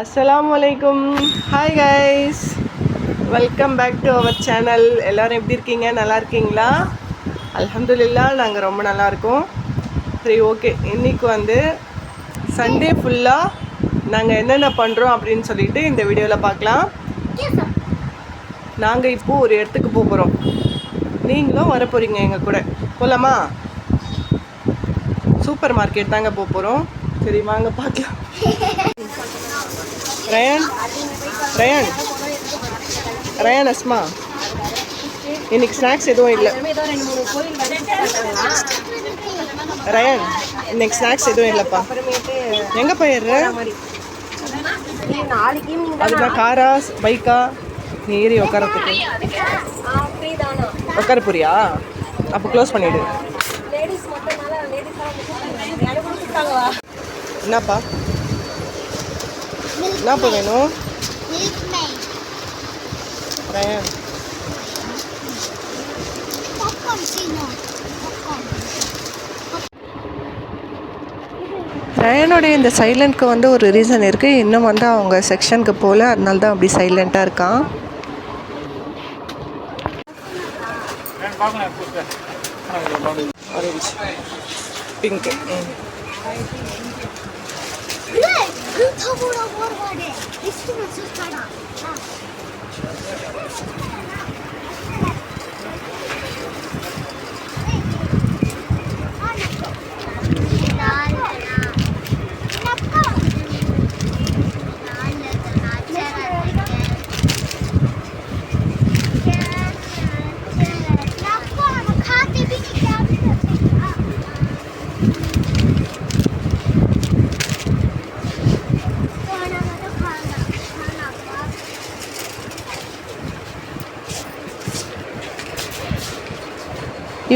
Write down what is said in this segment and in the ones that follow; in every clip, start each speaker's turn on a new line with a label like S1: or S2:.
S1: அஸ்லாம் வலைக்கும் hi guys welcome back to our channel எல்லோரும் எப்படி இருக்கீங்க நல்லா இருக்கீங்களா அலமதுல்லா நாங்கள் ரொம்ப நல்லாயிருக்கோம் சரி ஓகே இன்றைக்கி வந்து சண்டே ஃபுல்லாக நாங்கள் என்னென்ன பண்ணுறோம் அப்படின்னு சொல்லிட்டு இந்த வீடியோவில் பார்க்கலாம் நாங்கள் இப்போது ஒரு இடத்துக்கு போகிறோம் நீங்களும் வரப்போகிறீங்க எங்கள் கூட போகலாமா சூப்பர் மார்க்கெட் தாங்க போக போகிறோம் சரி வாங்க பார்க்கலாம் ரயான் ரயான் ரயான் அஸ்மா இன்னைக்கு ஸ்நாக்ஸ் எதுவும் இல்லை ரயான் இன்னைக்கு ஸ்நாக்ஸ் எதுவும் இல்லைப்பா எங்கே போயிடுற அதுதான் காரா பைக்கா நீ ஏறி உட்காரத்துக்கு உட்கார புரியா அப்போ க்ளோஸ் பண்ணிவிடு என்னப்பா என்னப்பா வேணும் ரயனுடைய இந்த சைலண்ட்க்கு வந்து ஒரு ரீசன் இருக்குது இன்னும் வந்து அவங்க செக்ஷனுக்கு போகல அதனால தான் அப்படி சைலண்டா இருக்கான் பிங்க் 훑어보라고 하는 말에 리스트를 쓸 사람.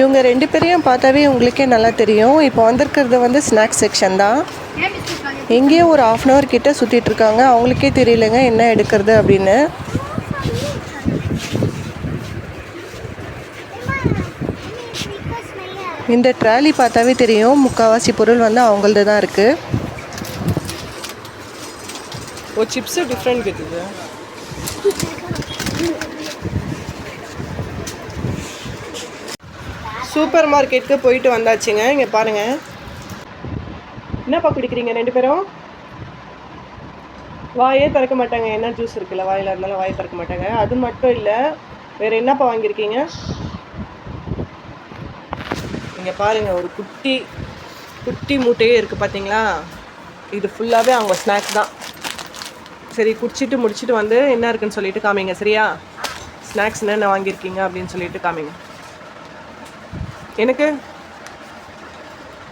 S1: இவங்க ரெண்டு பேரையும் பார்த்தாவே உங்களுக்கே நல்லா தெரியும் இப்போ வந்திருக்கிறது வந்து ஸ்நாக்ஸ் செக்ஷன் தான் எங்கேயும் ஒரு ஆஃப் அன் ஹவர் கிட்டே சுற்றிட்டுருக்காங்க அவங்களுக்கே தெரியலங்க என்ன எடுக்கிறது அப்படின்னு இந்த ட்ராலி பார்த்தாவே தெரியும் முக்கால்வாசி பொருள் வந்து அவங்களது தான் இருக்குது ஒரு சிப்ஸ் டிஃப்ரெண்ட் கேட்டுது சூப்பர் மார்க்கெட்டுக்கு போயிட்டு வந்தாச்சுங்க இங்கே பாருங்கள் என்னப்பா குடிக்கிறீங்க ரெண்டு பேரும் வாயே திறக்க மாட்டாங்க என்ன ஜூஸ் இருக்குல்ல வாயில் இருந்தாலும் வாயை திறக்க மாட்டாங்க அது மட்டும் இல்லை வேறு என்னப்பா வாங்கியிருக்கீங்க இங்கே பாருங்கள் ஒரு குட்டி குட்டி மூட்டையே இருக்குது பார்த்தீங்களா இது ஃபுல்லாகவே அவங்க ஸ்நாக்ஸ் தான் சரி குடிச்சிட்டு முடிச்சுட்டு வந்து என்ன இருக்குன்னு சொல்லிட்டு காமிங்க சரியா ஸ்நாக்ஸ் என்னென்ன வாங்கியிருக்கீங்க அப்படின்னு சொல்லிட்டு காமிங்க எனக்கு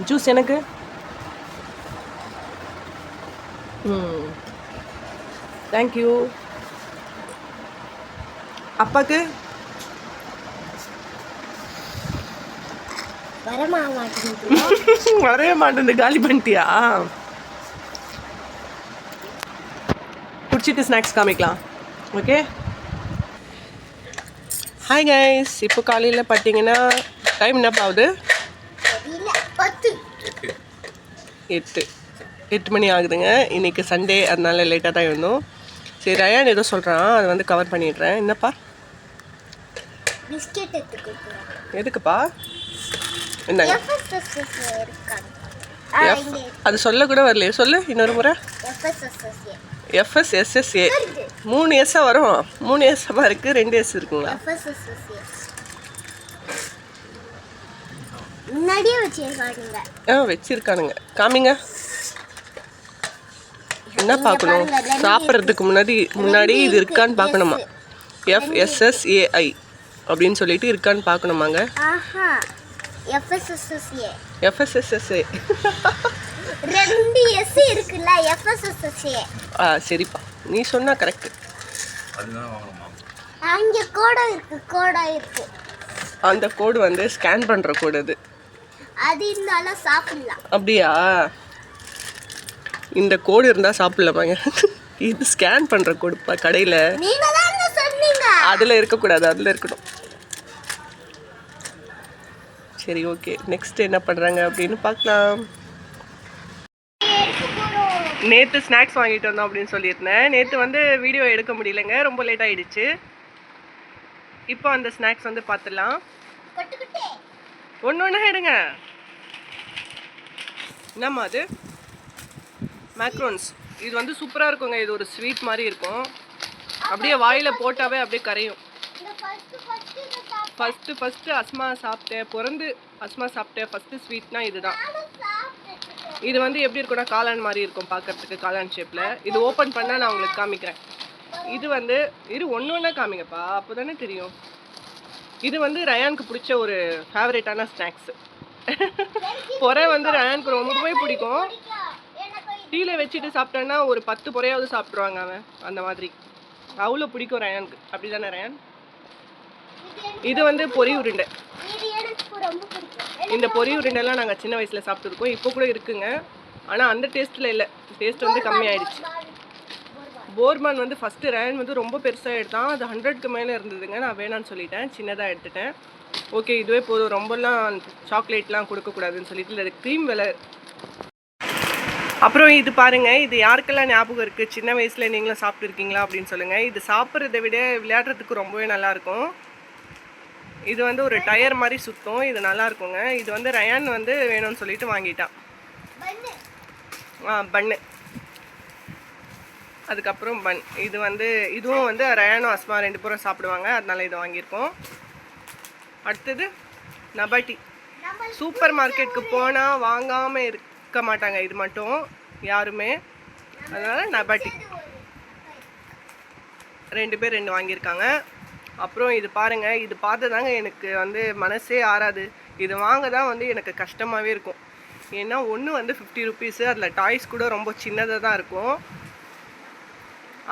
S1: ஜூஸ் எனக்கு ம் hmm. தேங்க்யூ அப்பாக்கு வரவே மாட்டேன் காலி பண்ணிட்டியா குடிச்சிட்டு ஸ்நாக்ஸ் காமிக்கலாம் ஓகே ஹாய் கைஸ் இப்போ காலையில் பார்த்தீங்கன்னா டைம் என்னப்பா ஆகுது எட்டு எட்டு மணி ஆகுதுங்க இன்றைக்கி சண்டே அதனால லேட்டாக தான் இருந்தோம் சரி ரயான் ஏதோ சொல்கிறான் அதை வந்து கவர் பண்ணிடுறேன் என்னப்பா எதுக்குப்பா என்னங்க அது சொல்ல கூட வரலையே சொல்லு இன்னொரு முறை எஃப்எஸ்எஸ்எஸ்ஏ மூணு எஸ்ஸாக வரும் மூணு எஸ்ஸாக இருக்குது ரெண்டு எஸ் இருக்குங்களா
S2: முன்னாடியே வச்சிருக்கானுங்க
S1: ஆ வச்சிருக்கானுங்க காமிங்க என்ன பார்க்கணும் சாப்பிட்றதுக்கு முன்னாடி முன்னாடி இது இருக்கான்னு பார்க்கணுமா எஃப்எஸ்எஸ்ஏஐ அப்படின்னு சொல்லிட்டு இருக்கான்னு பார்க்கணுமாங்க
S2: எஃப்எஸ்எஸ்எஸ்ஏ
S1: எஃப்எஸ்எஸ்எஸ்ஏ
S2: ரெண்டு எஸ் இருக்குல்ல எஃப்எஸ்எஸ்எஸ்ஏ
S1: ஆ சரிப்பா நீ சொன்னா கரெக்ட்
S2: அங்க கோடு இருக்கு கோடு இருக்கு
S1: அந்த கோடு வந்து ஸ்கேன் பண்ற கோடு அது
S2: அது இருந்தாலும் சாப்பிடலாம்
S1: அப்படியா இந்த கோடு இருந்தால் சாப்பிடலாமாங்க இது ஸ்கேன் பண்ணுற கோடு கடையில் அதில் இருக்கக்கூடாது அதில் இருக்கணும் சரி ஓகே நெக்ஸ்ட் என்ன பண்ணுறாங்க அப்படின்னு பார்க்கலாம் நேற்று ஸ்நாக்ஸ் வாங்கிட்டு வந்தோம் அப்படின்னு சொல்லியிருந்தேன் நேற்று வந்து வீடியோ எடுக்க முடியலங்க ரொம்ப லேட் ஆகிடுச்சு இப்போ அந்த ஸ்நாக்ஸ் வந்து பார்த்துடலாம் ஒன்று ஒன்றா எடுங்க என்னம்மா அது மேக்ரோன்ஸ் இது வந்து சூப்பராக இருக்குங்க இது ஒரு ஸ்வீட் மாதிரி இருக்கும் அப்படியே வாயில் போட்டாவே அப்படியே கரையும் ஃபஸ்ட்டு ஃபஸ்ட்டு அஸ்மா சாப்பிட்டேன் பிறந்து அஸ்மா சாப்பிட்டேன் ஃபஸ்ட்டு ஸ்வீட்னா இதுதான் இது வந்து எப்படி இருக்குன்னா காளான் மாதிரி இருக்கும் பார்க்குறதுக்கு காளான் ஷேப்பில் இது ஓப்பன் பண்ணால் நான் உங்களுக்கு காமிக்கிறேன் இது வந்து இரு ஒன்று ஒன்றா காமிங்கப்பா அப்போ தானே தெரியும் இது வந்து ரயானுக்கு பிடிச்ச ஒரு ஃபேவரேட்டான ஸ்நாக்ஸ் பொறை வந்து ரயானுக்கு ரொம்பவே பிடிக்கும் டீயில் வச்சுட்டு சாப்பிட்டேன்னா ஒரு பத்து பொறையாவது சாப்பிட்ருவாங்க அவன் அந்த மாதிரி அவ்வளோ பிடிக்கும் ரயானுக்கு அப்படி தானே ரயான் இது வந்து பொறி உருண்டை இந்த பொறி உருண்டைலாம் நாங்கள் சின்ன வயசில் சாப்பிட்ருக்கோம் இப்போ கூட இருக்குங்க ஆனால் அந்த டேஸ்ட்டில் இல்லை டேஸ்ட் வந்து கம்மியாயிடுச்சு போர்மேன் வந்து ஃபஸ்ட்டு ரேன் வந்து ரொம்ப பெருசாக எடுத்தான் அது ஹண்ட்ரட்க்கு மேலே இருந்ததுங்க நான் வேணான்னு சொல்லிட்டேன் சின்னதாக எடுத்துட்டேன் ஓகே இதுவே போதும் ரொம்பலாம் சாக்லேட்லாம் கொடுக்கக்கூடாதுன்னு சொல்லிட்டு இல்லை க்ரீம் விலை அப்புறம் இது பாருங்கள் இது யாருக்கெல்லாம் ஞாபகம் இருக்குது சின்ன வயசில் நீங்களும் சாப்பிட்ருக்கீங்களா அப்படின்னு சொல்லுங்கள் இது சாப்பிட்றத விட விளையாடுறதுக்கு ரொம்பவே நல்லாயிருக்கும் இது வந்து ஒரு டயர் மாதிரி சுற்றும் இது நல்லாயிருக்குங்க இது வந்து ரயான் வந்து வேணும்னு சொல்லிட்டு வாங்கிட்டான் ஆ பண்ணு அதுக்கப்புறம் பன் இது வந்து இதுவும் வந்து ரயானோ அஸ்மா ரெண்டு பேரும் சாப்பிடுவாங்க அதனால் இது வாங்கியிருக்கோம் அடுத்தது நபாட்டி சூப்பர் மார்க்கெட்டுக்கு போனால் வாங்காமல் இருக்க மாட்டாங்க இது மட்டும் யாருமே அதனால் நபாட்டி ரெண்டு பேர் ரெண்டு வாங்கியிருக்காங்க அப்புறம் இது பாருங்கள் இது பார்த்து தாங்க எனக்கு வந்து மனசே ஆறாது இது வாங்க தான் வந்து எனக்கு கஷ்டமாகவே இருக்கும் ஏன்னா ஒன்று வந்து ஃபிஃப்டி ருபீஸு அதில் டாய்ஸ் கூட ரொம்ப சின்னதாக தான் இருக்கும்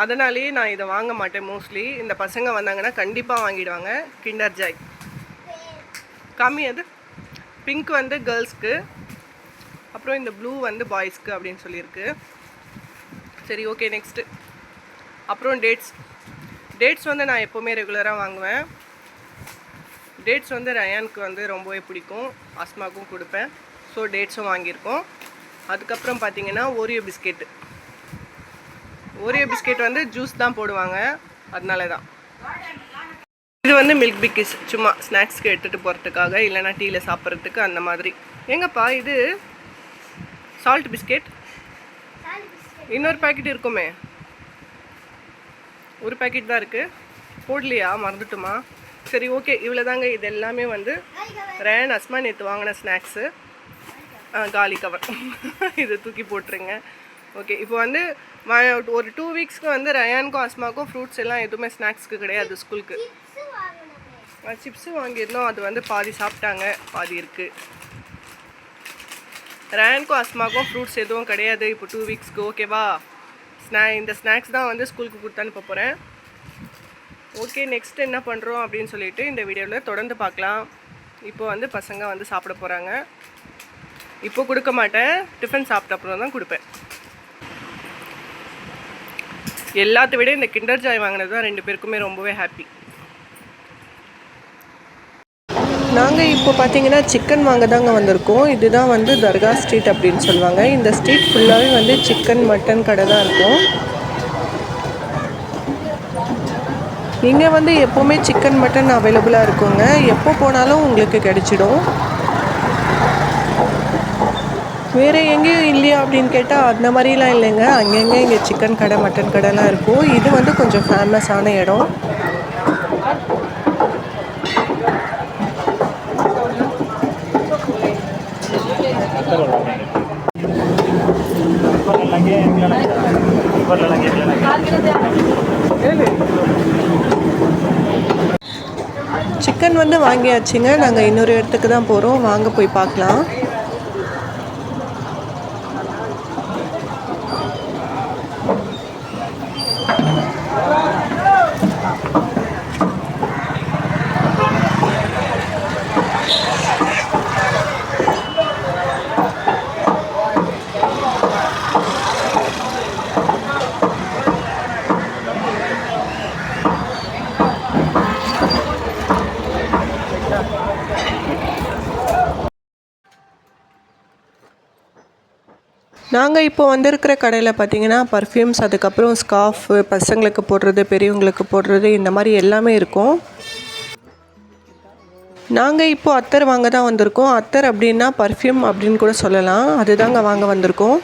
S1: அதனாலேயே நான் இதை வாங்க மாட்டேன் மோஸ்ட்லி இந்த பசங்க வந்தாங்கன்னா கண்டிப்பாக வாங்கிடுவாங்க கிண்டர் ஜாய் கம்மி அது பிங்க் வந்து கேர்ள்ஸ்க்கு அப்புறம் இந்த ப்ளூ வந்து பாய்ஸ்க்கு அப்படின்னு சொல்லியிருக்கு சரி ஓகே நெக்ஸ்ட்டு அப்புறம் டேட்ஸ் டேட்ஸ் வந்து நான் எப்போவுமே ரெகுலராக வாங்குவேன் டேட்ஸ் வந்து ரயானுக்கு வந்து ரொம்பவே பிடிக்கும் அஸ்மாக்கும் கொடுப்பேன் ஸோ டேட்ஸும் வாங்கியிருக்கோம் அதுக்கப்புறம் பார்த்தீங்கன்னா ஓரியோ பிஸ்கெட்டு ஓரியோ பிஸ்கெட் வந்து ஜூஸ் தான் போடுவாங்க அதனால தான் இது வந்து மில்க் பிக்கிஸ் சும்மா ஸ்நாக்ஸ்க்கு எடுத்துகிட்டு போகிறதுக்காக இல்லைனா டீயில் சாப்பிட்றதுக்கு அந்த மாதிரி எங்கப்பா இது சால்ட் பிஸ்கெட் இன்னொரு பேக்கெட் இருக்குமே ஒரு பேக்கெட் தான் இருக்குது போடலையா மறந்துட்டுமா சரி ஓகே இவ்வளோ தாங்க இது எல்லாமே வந்து ரேன் அஸ்மா நேற்று வாங்கின ஸ்நாக்ஸு காலி கவர் இதை தூக்கி போட்டுருங்க ஓகே இப்போ வந்து ஒரு டூ வீக்ஸ்க்கு வந்து ரயானுக்கும் ஆஸ்மாக்கும் ஃப்ரூட்ஸ் எல்லாம் எதுவுமே ஸ்நாக்ஸ்க்கு கிடையாது ஸ்கூலுக்கு சிப்ஸு வாங்கியிருந்தோம் அது வந்து பாதி சாப்பிட்டாங்க பாதி இருக்குது ரயானுக்கும் அஸ்மாக்கும் ஃப்ரூட்ஸ் எதுவும் கிடையாது இப்போ டூ வீக்ஸ்க்கு ஓகேவா ஸ்நா இந்த ஸ்நாக்ஸ் தான் வந்து ஸ்கூலுக்கு கொடுத்தான்னு போகிறேன் ஓகே நெக்ஸ்ட் என்ன பண்ணுறோம் அப்படின்னு சொல்லிட்டு இந்த வீடியோவில் தொடர்ந்து பார்க்கலாம் இப்போ வந்து பசங்க வந்து சாப்பிட போகிறாங்க இப்போ கொடுக்க மாட்டேன் டிஃபன் சாப்பிட்ட அப்புறம் தான் கொடுப்பேன் எல்லாத்த விட இந்த கிண்டர் ஜாய் வாங்கினது தான் ரெண்டு பேருக்குமே ரொம்பவே ஹாப்பி நாங்கள் இப்போ பார்த்தீங்கன்னா சிக்கன் வாங்க தாங்க வந்திருக்கோம் இதுதான் வந்து தர்கா ஸ்ட்ரீட் அப்படின்னு சொல்லுவாங்க இந்த ஸ்ட்ரீட் ஃபுல்லாகவே வந்து சிக்கன் மட்டன் கடை தான் இருக்கும் இங்கே வந்து எப்போவுமே சிக்கன் மட்டன் அவைலபிளாக இருக்குங்க எப்போ போனாலும் உங்களுக்கு கிடச்சிடும் வேறு எங்கேயும் இல்லையா அப்படின்னு கேட்டால் அந்த மாதிரிலாம் இல்லைங்க அங்கங்கே இங்கே சிக்கன் கடை மட்டன் கடைலாம் இருக்கும் இது வந்து கொஞ்சம் ஃபேமஸான இடம் சிக்கன் வந்து வாங்கியாச்சுங்க நாங்கள் இன்னொரு இடத்துக்கு தான் போகிறோம் வாங்க போய் பார்க்கலாம் நாங்கள் இப்போ வந்திருக்கிற கடையில் பார்த்தீங்கன்னா பர்ஃப்யூம்ஸ் அதுக்கப்புறம் ஸ்கார்ஃப் பசங்களுக்கு போடுறது பெரியவங்களுக்கு போடுறது இந்த மாதிரி எல்லாமே இருக்கும் நாங்கள் இப்போது அத்தர் வாங்க தான் வந்திருக்கோம் அத்தர் அப்படின்னா பர்ஃப்யூம் அப்படின்னு கூட சொல்லலாம் அதுதாங்க வாங்க வந்திருக்கோம்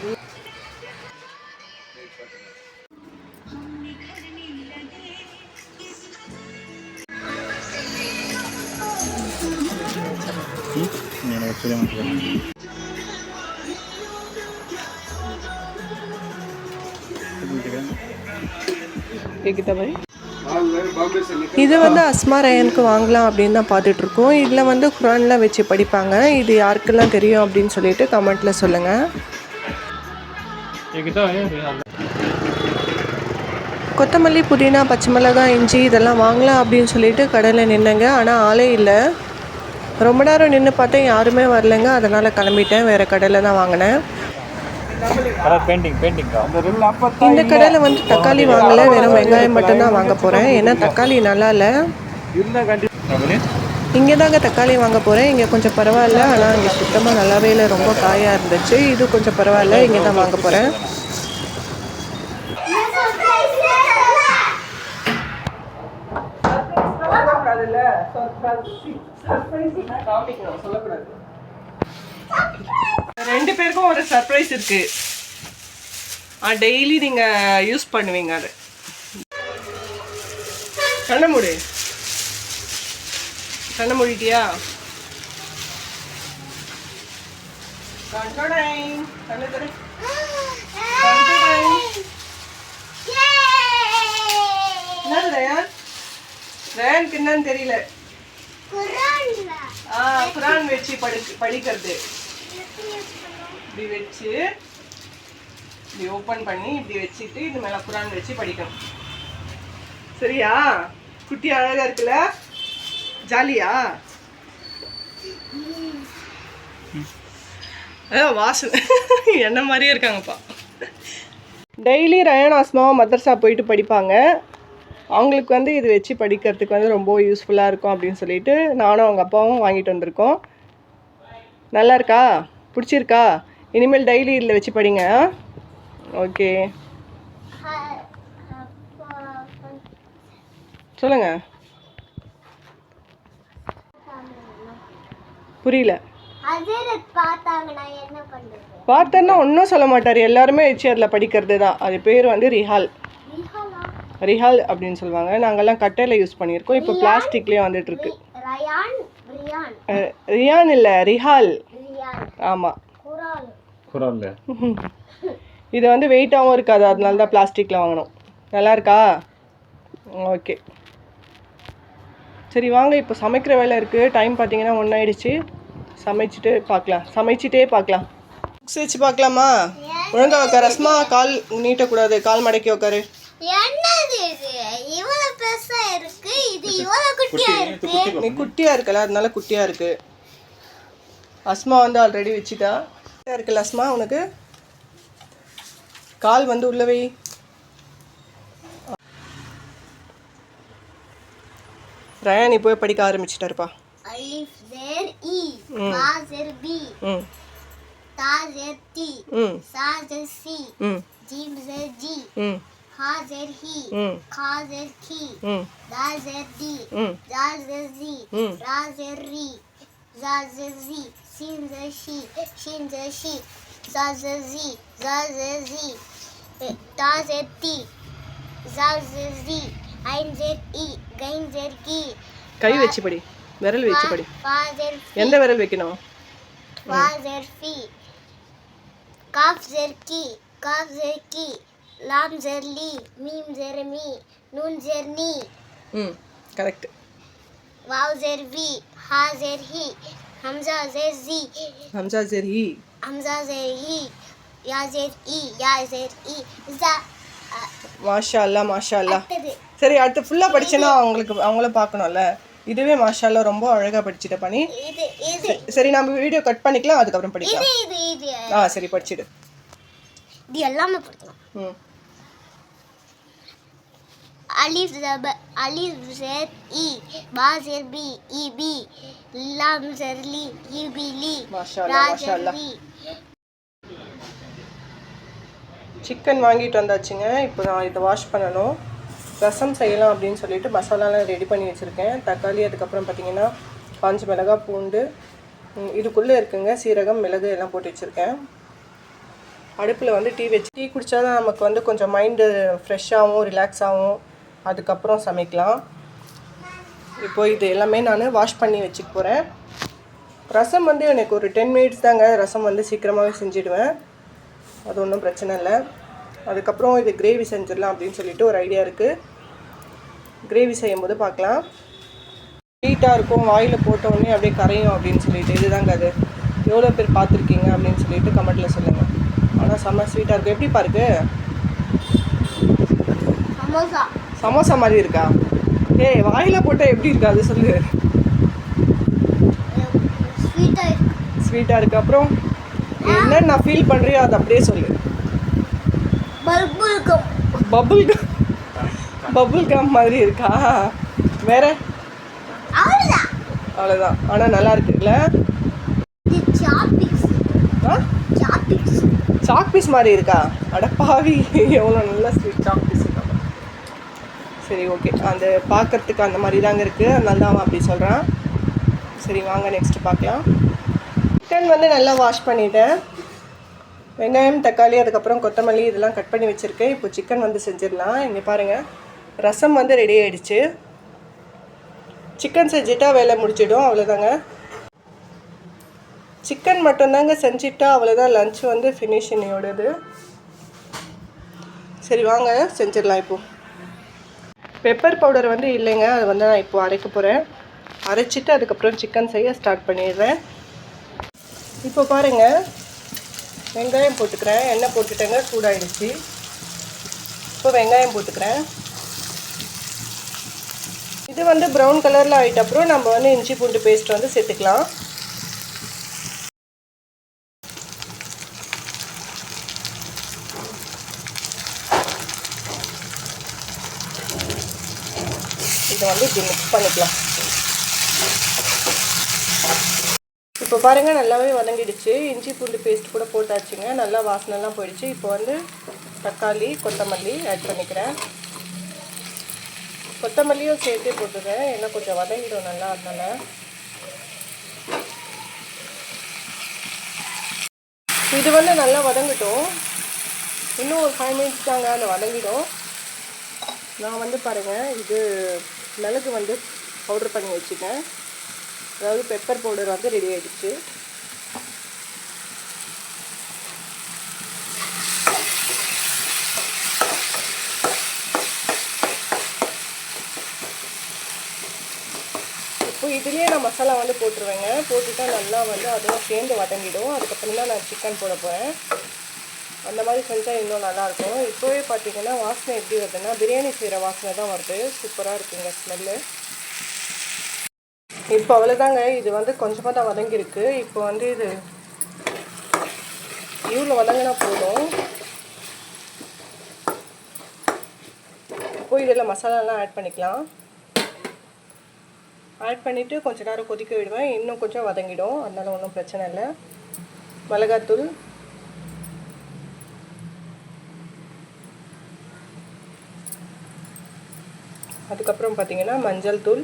S1: தவிர இது வந்து அஸ்மா ரயனுக்கு வாங்கலாம் அப்படின்னு தான் பார்த்துட்ருக்கோம் இதில் வந்து குரான்லாம் வச்சு படிப்பாங்க இது யாருக்கெல்லாம் தெரியும் அப்படின்னு சொல்லிட்டு கமெண்ட்டில் சொல்லுங்கள் கொத்தமல்லி புதினா பச்சை மிளகாய் இஞ்சி இதெல்லாம் வாங்கலாம் அப்படின்னு சொல்லிட்டு கடையில் நின்னங்க ஆனால் ஆளே இல்லை ரொம்ப நேரம் நின்று பார்த்தேன் யாருமே வரலைங்க அதனால் கிளம்பிட்டேன் வேறு கடையில் தான் வாங்கினேன் இந்த கடையில் வந்து தக்காளி வாங்கல வெறும் வெங்காயம் மட்டும்தான் வாங்க போகிறேன் ஏன்னா தக்காளி நல்லா இல்லை இங்கே தாங்க தக்காளி வாங்க போகிறேன் இங்கே கொஞ்சம் பரவாயில்ல ஆனால் இங்கே சுத்தமாக நல்லாவே இல்லை ரொம்ப காயாக இருந்துச்சு இது கொஞ்சம் பரவாயில்ல இங்கே தான் வாங்க போகிறேன் சொல்லக்கூடாது ரெண்டு பேருக்கும் ஒரு சர்ப்ரைஸ் இருக்கு டெய்லி நீங்க யூஸ் பண்ணுவீங்க அது கண்ண முடி கண்ண முடிட்டியா என்னன்னு தெரியல குரான் வச்சு படி படிக்கிறது இப்படி வச்சு இப்படி ஓப்பன் பண்ணி இப்படி வச்சுட்டு இது மேலே குரான் வச்சு படிக்கணும் சரியா குட்டி அழகாக இருக்குல்ல ஜாலியா வாசல் என்ன மாதிரியே இருக்காங்கப்பா டெய்லி ரயான் ஆஸ்மாவும் மதர்சா போயிட்டு படிப்பாங்க அவங்களுக்கு வந்து இது வச்சு படிக்கிறதுக்கு வந்து ரொம்ப யூஸ்ஃபுல்லாக இருக்கும் அப்படின்னு சொல்லிட்டு நானும் அவங்க அப்பாவும் வாங்கிட்டு வந்திருக்கோம் நல்லா இருக்கா பிடிச்சிருக்கா இனிமேல் டெய்லி இதில் வச்சு படிங்க ஓகே சொல்லுங்க புரியல பார்த்தன்னா ஒன்றும் சொல்ல மாட்டார் எல்லாருமே சேரில் படிக்கிறது தான் அது பேர் வந்து ரிஹால் ரிஹால் அப்படின்னு சொல்லுவாங்க நாங்கள்லாம் கட்டையில் யூஸ் பண்ணியிருக்கோம் இப்போ பிளாஸ்டிக்லேயே வந்துட்டுருக்கு ரியான் இல்லை ரிஹால் ஆமாம் குரால் இது வந்து வெயிட்டாகவும் இருக்காது அதனால தான் பிளாஸ்டிக்கில் வாங்கினோம் நல்லா இருக்கா ஓகே சரி வாங்க இப்போ சமைக்கிற வேலை இருக்குது டைம் பார்த்தீங்கன்னா ஒன்றாயிடுச்சு சமைச்சிட்டு பார்க்கலாம் சமைச்சிட்டே பார்க்கலாம் புக்ஸ் வச்சு பார்க்கலாமா ஒழுங்கா வைக்க ரஸ்மா கால் நீட்டக்கூடாது கால் மடக்கி உக்காரு நீ குட்டியா இருக்கல அதனால குட்டியா இருக்கு அஸ்மா வந்து ஆல்ரெடி வச்சுட்டா இருக்குல்ல அஸ்மா உனக்கு கால் வந்து உள்ளவை ரயான் இப்போ படிக்க ஆரம்பிச்சிட்டாருப்பா
S2: அலிஃப் ஜேர் இ பா ஜேர் பி தா ஜேர் தி சா ஜேர் சி ஜீம் ஜேர் ஜி ஹா ஜேர் ஹி கா ஜேர் கி தா ஜேர் தி ஜா ஜேர் ஜி ரா ஜேர் ஜா ஜேர் ஜி Shin the she, shin the she, za the z, za the z, eh, ta the t, za the z, ein the e, gain the ki.
S1: கை வச்சு படி விரல் வச்சு படி எந்த விரல் வைக்கணும்
S2: வா ஜெர்ஃபி காஃப் ஜெர்கி காஃப் ஜெர்கி லாம் ஜெர்லி மீம் ஜெர்மி நூன் ஜெர்னி
S1: ம் கரெக்ட்
S2: வாவ் ஜெர்வி ஹா ஜெர்ஹி همزه زیر زی
S1: همزه زیر هی
S2: همزه زیر هی யா ஜேர் இ யா ஜேர் இ ஜா
S1: மாஷா அல்லா மாஷா அல்லா சரி அடுத்து ஃபுல்லாக படிச்சேன்னா அவங்களுக்கு அவங்கள பார்க்கணும்ல இதுவே மாஷா ரொம்ப அழகாக படிச்சுட்ட பண்ணி சரி நம்ம வீடியோ கட் பண்ணிக்கலாம் அதுக்கப்புறம் படிக்கலாம் ஆ சரி படிச்சிடு
S2: இது எல்லாமே படிக்கலாம் ம் alif zab alif zer i ba zer bi i bi lam zer li i bi li
S1: chicken வாங்கிட்டு வந்தாச்சுங்க இப்போ நான் இதை வாஷ் பண்ணணும் ரசம் செய்யலாம் அப்படின்னு சொல்லிட்டு மசாலாலாம் ரெடி பண்ணி வச்சுருக்கேன் தக்காளி அதுக்கப்புறம் பார்த்தீங்கன்னா காஞ்சி மிளகாய் பூண்டு இதுக்குள்ளே இருக்குங்க சீரகம் மிளகு எல்லாம் போட்டு வச்சுருக்கேன் அடுப்பில் வந்து டீ வச்சு டீ குடித்தா தான் நமக்கு வந்து கொஞ்சம் மைண்டு ஃப்ரெஷ்ஷாகவும் ரிலாக்ஸாகவும் அதுக்கப்புறம் சமைக்கலாம் இப்போ இது எல்லாமே நான் வாஷ் பண்ணி வச்சுக்க போகிறேன் ரசம் வந்து எனக்கு ஒரு டென் மினிட்ஸ் தாங்க ரசம் வந்து சீக்கிரமாகவே செஞ்சுடுவேன் அது ஒன்றும் பிரச்சனை இல்லை அதுக்கப்புறம் இது கிரேவி செஞ்சிடலாம் அப்படின்னு சொல்லிட்டு ஒரு ஐடியா இருக்குது கிரேவி செய்யும் போது பார்க்கலாம் ஸ்வீட்டாக இருக்கும் வாயில் போட்டோடனே அப்படியே கரையும் அப்படின்னு சொல்லிட்டு இதுதாங்க அது எவ்வளோ பேர் பார்த்துருக்கீங்க அப்படின்னு சொல்லிட்டு கமெண்ட்டில் சொல்லுங்கள் ஆனால் செம்ம ஸ்வீட்டாக இருக்குது எப்படி பாருக்கு சமோசா சமோசா மாதிரி இருக்கா ஏய் வாயில போட்டால் எப்படி இருக்கா அது சொல்லு ஸ்வீட்டாக இருக்கு அப்புறம் என்ன நான் ஃபீல் பண்ணுறியோ அது அப்படியே சொல்லு பபுள் கம் பபுள் கம் மாதிரி இருக்கா வேற அவ்வளோதான் ஆனால் நல்லா இருக்குல்ல சாக் பீஸ் மாதிரி இருக்கா அடப்பாவி எவ்வளோ நல்ல ஸ்வீட் சாக் பீஸ் சரி ஓகே அந்த பார்க்குறதுக்கு அந்த மாதிரி தாங்க இருக்குது அதனால தான் அவன் அப்படி சொல்கிறான் சரி வாங்க நெக்ஸ்ட்டு பார்க்கலாம் சிக்கன் வந்து நல்லா வாஷ் பண்ணிவிட்டேன் வெங்காயம் தக்காளி அதுக்கப்புறம் கொத்தமல்லி இதெல்லாம் கட் பண்ணி வச்சுருக்கேன் இப்போ சிக்கன் வந்து செஞ்சிடலாம் இங்கே பாருங்கள் ரசம் வந்து ரெடி ஆகிடுச்சு சிக்கன் செஞ்சுட்டா வேலை முடிச்சிடும் அவ்வளோதாங்க சிக்கன் மட்டும்தாங்க செஞ்சுட்டா அவ்வளோதான் லன்ச் வந்து ஃபினிஷ் இன்னையோடது சரி வாங்க செஞ்சிடலாம் இப்போது பெப்பர் பவுடர் வந்து இல்லைங்க அது வந்து நான் இப்போ அரைக்க போகிறேன் அரைச்சிட்டு அதுக்கப்புறம் சிக்கன் செய்ய ஸ்டார்ட் பண்ணிடுறேன் இப்போ பாருங்கள் வெங்காயம் போட்டுக்கிறேன் எண்ணெய் போட்டுட்டேங்க சூடாயிடுச்சு இப்போ வெங்காயம் போட்டுக்கிறேன் இது வந்து ப்ரௌன் கலரில் ஆகிட்ட அப்புறம் நம்ம வந்து இஞ்சி பூண்டு பேஸ்ட் வந்து சேர்த்துக்கலாம் இப்படி மிக்ஸ் பண்ணிக்கலாம் இப்போ பாருங்கள் நல்லாவே வதங்கிடுச்சு இஞ்சி பூண்டு பேஸ்ட் கூட போட்டாச்சுங்க நல்லா வாசனைலாம் போயிடுச்சு இப்போ வந்து தக்காளி கொத்தமல்லி ஆட் பண்ணிக்கிறேன் கொத்தமல்லியும் சேர்த்தே போட்டுருக்கேன் ஏன்னா கொஞ்சம் வதங்கிடும் நல்லா அதனால் இது வந்து நல்லா வதங்கட்டும் இன்னும் ஒரு ஃபைவ் மினிட்ஸ் தாங்க அதை வதங்கிடும் நான் வந்து பாருங்கள் இது மிளகு வந்து பவுட்ரு பண்ணி வச்சுட்டேன் அதாவது பெப்பர் பவுடர் வந்து ரெடி ஆகிடுச்சு இப்போ இதுலேயே நான் மசாலா வந்து போட்டுருவேங்க போட்டுட்டா நல்லா வந்து அதெல்லாம் சேர்ந்து வதங்கிடும் அதுக்கப்புறம் தான் நான் சிக்கன் போட போகிறேன் அந்த மாதிரி செஞ்சால் இன்னும் நல்லாயிருக்கும் இப்போவே பார்த்திங்கன்னா வாசனை எப்படி வருதுன்னா பிரியாணி செய்கிற வாசனை தான் வருது சூப்பராக இருக்குங்க ஸ்மெல்லு இப்போ அவ்வளோதாங்க இது வந்து கொஞ்சமாக தான் வதங்கியிருக்கு இப்போ வந்து இது இவ்வளோ வதங்கினா போதும் இப்போ இதில் மசாலாலாம் ஆட் பண்ணிக்கலாம் ஆட் பண்ணிவிட்டு கொஞ்சம் நேரம் கொதிக்க விடுவேன் இன்னும் கொஞ்சம் வதங்கிடும் அதனால் ஒன்றும் பிரச்சனை இல்லை மிளகாத்தூள் அதுக்கப்புறம் பார்த்தீங்கன்னா மஞ்சள் தூள்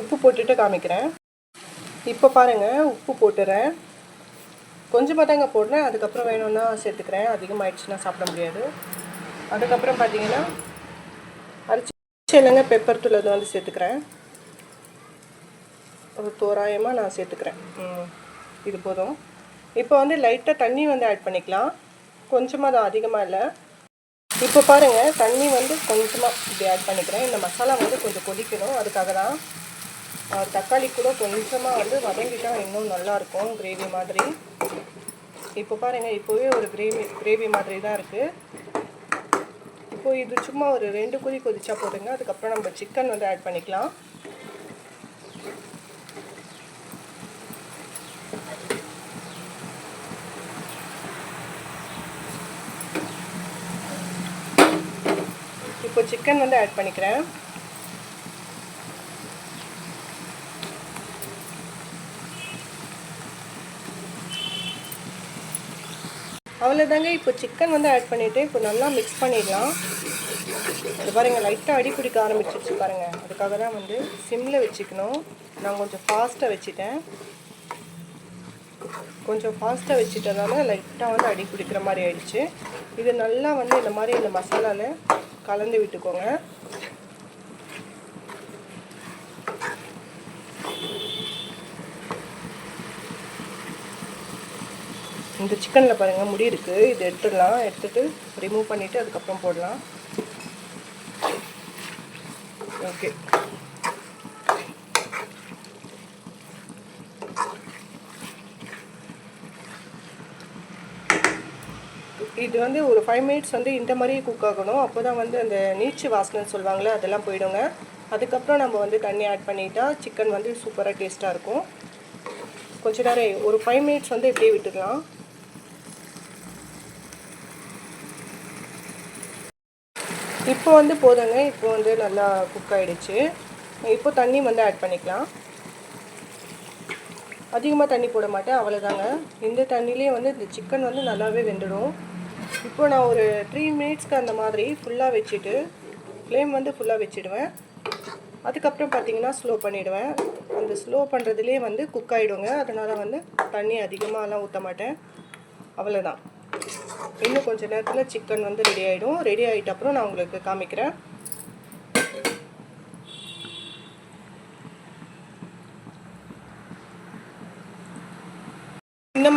S1: உப்பு போட்டுட்டு காமிக்கிறேன் இப்போ பாருங்கள் உப்பு போட்டுறேன் கொஞ்சமாக தாங்க போடுறேன் அதுக்கப்புறம் வேணும்னா சேர்த்துக்கிறேன் அதிகமாகிடுச்சுன்னா சாப்பிட முடியாது அதுக்கப்புறம் பார்த்தீங்கன்னா அரிச்சி இல்லைங்க பெப்பர் தூள் அது வந்து சேர்த்துக்கிறேன் ஒரு தோராயமாக நான் சேர்த்துக்கிறேன் இது போதும் இப்போ வந்து லைட்டாக தண்ணி வந்து ஆட் பண்ணிக்கலாம் கொஞ்சமாக அது அதிகமாக இல்லை இப்போ பாருங்கள் தண்ணி வந்து கொஞ்சமாக இப்படி ஆட் பண்ணிக்கிறேன் இந்த மசாலா வந்து கொஞ்சம் கொதிக்கணும் அதுக்காக தான் தக்காளி கூட கொஞ்சமாக வந்து வதங்கிட்டால் இன்னும் நல்லாயிருக்கும் கிரேவி மாதிரி இப்போ பாருங்கள் இப்போவே ஒரு கிரேவி கிரேவி மாதிரி தான் இருக்குது இப்போது இது சும்மா ஒரு ரெண்டு குதி கொதிச்சா போட்டுங்க அதுக்கப்புறம் நம்ம சிக்கன் வந்து ஆட் பண்ணிக்கலாம் இப்போ சிக்கன் வந்து ஆட் பண்ணிக்கிறேன் அவ்வளோதாங்க இப்போ சிக்கன் வந்து ஆட் பண்ணிவிட்டு இப்போ நல்லா மிக்ஸ் பண்ணிடலாம் அது பாருங்கள் லைட்டாக அடி பிடிக்க ஆரம்பிச்சிருச்சு பாருங்கள் அதுக்காக தான் வந்து சிம்மில் வச்சுக்கணும் நான் கொஞ்சம் ஃபாஸ்ட்டாக வச்சுட்டேன் கொஞ்சம் ஃபாஸ்ட்டாக வச்சுட்டதால லைட்டாக வந்து அடி பிடிக்கிற மாதிரி ஆயிடுச்சு இது நல்லா வந்து இந்த மாதிரி இந்த மசாலாவில் கலந்து விட்டுக்கோங்க இந்த சிக்கனில் பாருங்கள் முடி இருக்குது இது எடுத்துடலாம் எடுத்துகிட்டு ரிமூவ் பண்ணிவிட்டு அதுக்கப்புறம் போடலாம் ஓகே இது வந்து ஒரு ஃபைவ் மினிட்ஸ் வந்து இந்த மாதிரியே குக் ஆகணும் அப்போ தான் வந்து அந்த நீச்சு வாசனைன்னு சொல்லுவாங்களே அதெல்லாம் போயிடுங்க அதுக்கப்புறம் நம்ம வந்து தண்ணி ஆட் பண்ணிட்டா சிக்கன் வந்து சூப்பராக டேஸ்ட்டாக இருக்கும் கொஞ்சம் நேரம் ஒரு ஃபைவ் மினிட்ஸ் வந்து இப்படியே விட்டுக்கலாம் இப்போ வந்து போதுங்க இப்போ வந்து நல்லா குக் ஆகிடுச்சு இப்போ தண்ணி வந்து ஆட் பண்ணிக்கலாம் அதிகமாக தண்ணி போட மாட்டேன் அவ்வளோதாங்க இந்த தண்ணியிலே வந்து இந்த சிக்கன் வந்து நல்லாவே வெந்துடும் இப்போ நான் ஒரு த்ரீ மினிட்ஸ்க்கு அந்த மாதிரி ஃபுல்லாக வச்சுட்டு ஃப்ளேம் வந்து ஃபுல்லாக வச்சுடுவேன் அதுக்கப்புறம் பார்த்திங்கன்னா ஸ்லோ பண்ணிவிடுவேன் அந்த ஸ்லோ பண்ணுறதுலேயே வந்து குக் ஆகிடுங்க அதனால் வந்து தண்ணி அதிகமாகலாம் ஊற்ற மாட்டேன் அவ்வளோதான் இன்னும் கொஞ்சம் நேரத்தில் சிக்கன் வந்து ரெடி ஆகிடும் ரெடி ஆகிட்ட அப்புறம் நான் உங்களுக்கு காமிக்கிறேன்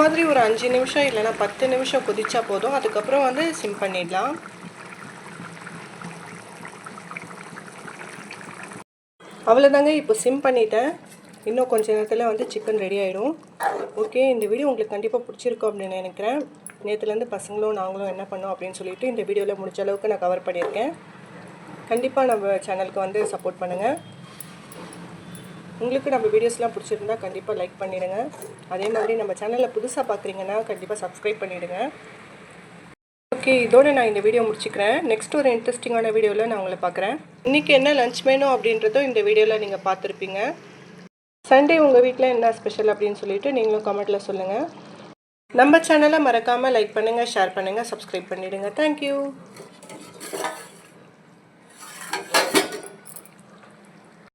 S1: மாதிரி ஒரு அஞ்சு நிமிஷம் இல்லைன்னா பத்து நிமிஷம் கொதிச்சா போதும் அதுக்கப்புறம் வந்து சிம் பண்ணிடலாம் அவ்வளோதாங்க இப்போ சிம் பண்ணிட்டேன் இன்னும் கொஞ்ச நேரத்தில் வந்து சிக்கன் ரெடி ஆகிடும் ஓகே இந்த வீடியோ உங்களுக்கு கண்டிப்பாக பிடிச்சிருக்கும் அப்படின்னு நினைக்கிறேன் நேற்றுலேருந்து பசங்களும் நாங்களும் என்ன பண்ணோம் அப்படின்னு சொல்லிட்டு இந்த வீடியோவில் முடிஞ்ச அளவுக்கு நான் கவர் பண்ணியிருக்கேன் கண்டிப்பாக நம்ம சேனலுக்கு வந்து சப்போர்ட் பண்ணுங்கள் உங்களுக்கு நம்ம வீடியோஸ்லாம் பிடிச்சிருந்தா கண்டிப்பாக லைக் பண்ணிவிடுங்க அதே மாதிரி நம்ம சேனலில் புதுசாக பார்க்குறீங்கன்னா கண்டிப்பாக சப்ஸ்கிரைப் பண்ணிவிடுங்க ஓகே இதோடு நான் இந்த வீடியோ முடிச்சுக்கிறேன் நெக்ஸ்ட் ஒரு இன்ட்ரெஸ்டிங்கான வீடியோவில் நான் உங்களை பார்க்குறேன் இன்றைக்கி என்ன லஞ்ச் வேணும் அப்படின்றதும் இந்த வீடியோவில் நீங்கள் பார்த்துருப்பீங்க சண்டே உங்கள் வீட்டில் என்ன ஸ்பெஷல் அப்படின்னு சொல்லிவிட்டு நீங்களும் கமெண்ட்டில் சொல்லுங்கள் நம்ம சேனலை மறக்காமல் லைக் பண்ணுங்கள் ஷேர் பண்ணுங்கள் சப்ஸ்கிரைப் பண்ணிவிடுங்க தேங்க்யூ